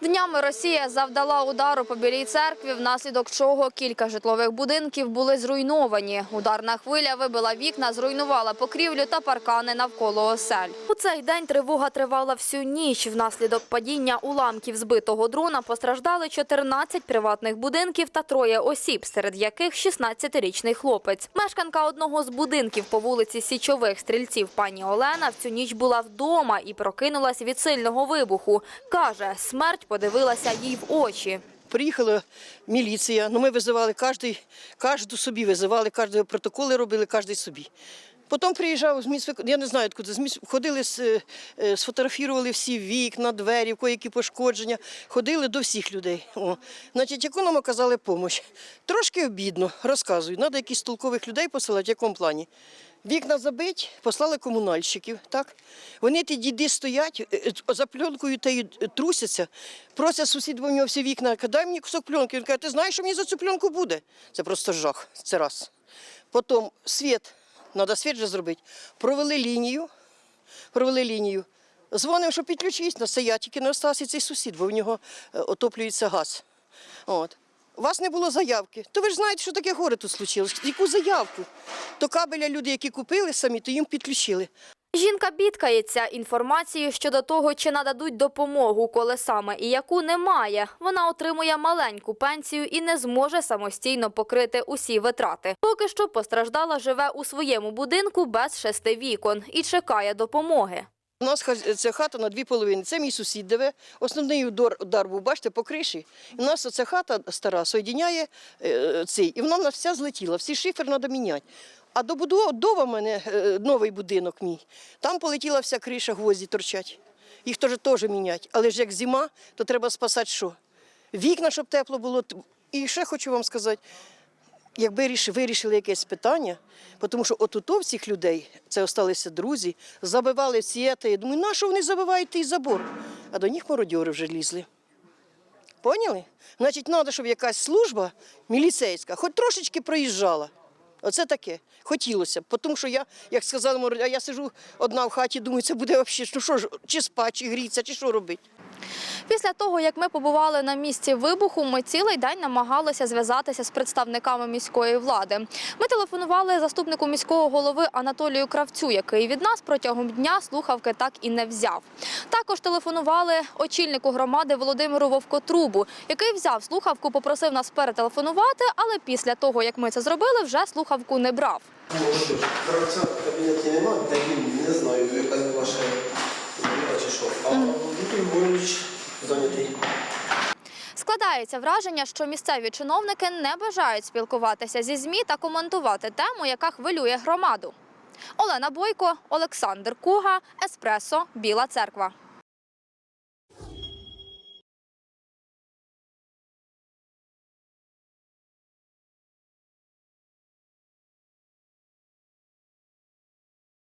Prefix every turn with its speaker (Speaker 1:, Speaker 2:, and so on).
Speaker 1: Днями Росія завдала удару по Білій церкві, внаслідок чого кілька житлових будинків були зруйновані. Ударна хвиля вибила вікна, зруйнувала покрівлю та паркани навколо осель. У цей день тривога тривала всю ніч. Внаслідок падіння уламків збитого дрона постраждали 14 приватних будинків та троє осіб, серед яких 16-річний хлопець. Мешканка одного з будинків по вулиці Січових стрільців пані Олена в цю ніч була вдома і прокинулась від сильного вибуху. Каже, смерть подивилася їй в очі.
Speaker 2: Приїхала міліція, ну ми визивали кожен, кожну собі визивали, кожен протоколи робили, кожен собі. Потім приїжджав з міст, я не знаю, откуда, з міст, ходили, е, сфотографували всі вікна, двері, які пошкодження, ходили до всіх людей. О. Значить, яку нам оказали допомогу? Трошки обідно, розказую, треба якісь толкових людей посилати, в якому плані. Вікна забить, послали комунальщиків. Так? Вони ті діди стоять, е, е, за пленкою та й трусяться, просять сусід, бо в нього всі вікна, дай мені кусок пленки. Він каже, ти знаєш, що мені за цю пленку буде? Це просто жах. Це раз. Потім світ, треба світ же зробити. Провели лінію, провели лінію. Дзвонимо, що підключись, на це я тільки не остався цей сусід, бо в нього е, отоплюється газ. От. У вас не було заявки. То ви ж знаєте, що таке горе тут случилось. Яку заявку? То кабеля люди, які купили самі, то їм підключили.
Speaker 1: Жінка бідкається інформацією щодо того, чи нададуть допомогу, коли саме і яку немає. Вона отримує маленьку пенсію і не зможе самостійно покрити усі витрати. Поки що постраждала живе у своєму будинку без шести вікон і чекає допомоги.
Speaker 2: У нас ця хата на дві половини. Це мій сусід деве. Основний удар, удар був, бачите, по криші. У нас оця хата стара соєдиняє е, цей. І вона в вся злетіла, всі шифер треба міняти. А до будова в мене е, новий будинок мій. Там полетіла вся криша, гвозді торчать. Їх теж теж міняти. Але ж як зима, то треба спасати що? Вікна, щоб тепло було. І ще хочу вам сказати, якби вирішили якесь питання, тому що от у всіх людей, це осталися друзі, забивали всі це. Я думаю, на що вони забивають той забор? А до них мародьори вже лізли. Поняли? Значить, треба, щоб якась служба міліцейська хоч трошечки проїжджала. Оце таке. Хотілося б. Тому що я, як сказала, я сижу одна в хаті, думаю, це буде взагалі, ну що ж, чи спати, чи грітися, чи що робити.
Speaker 1: Після того, як ми побували на місці вибуху, ми цілий день намагалися зв'язатися з представниками міської влади. Ми телефонували заступнику міського голови Анатолію Кравцю, який від нас протягом дня слухавки так і не взяв. Також телефонували очільнику громади Володимиру Вовкотрубу, який взяв слухавку, попросив нас перетелефонувати, але після того, як ми це зробили, вже слухавку не брав.
Speaker 3: Кравця в кабінеті нема, де він, не знаю, яка ваша. А Віктор Григорович зайнятий.
Speaker 1: Складається враження, що місцеві чиновники не бажають спілкуватися зі ЗМІ та коментувати тему, яка хвилює громаду. Олена Бойко, Олександр Куга, Еспресо, Біла Церква.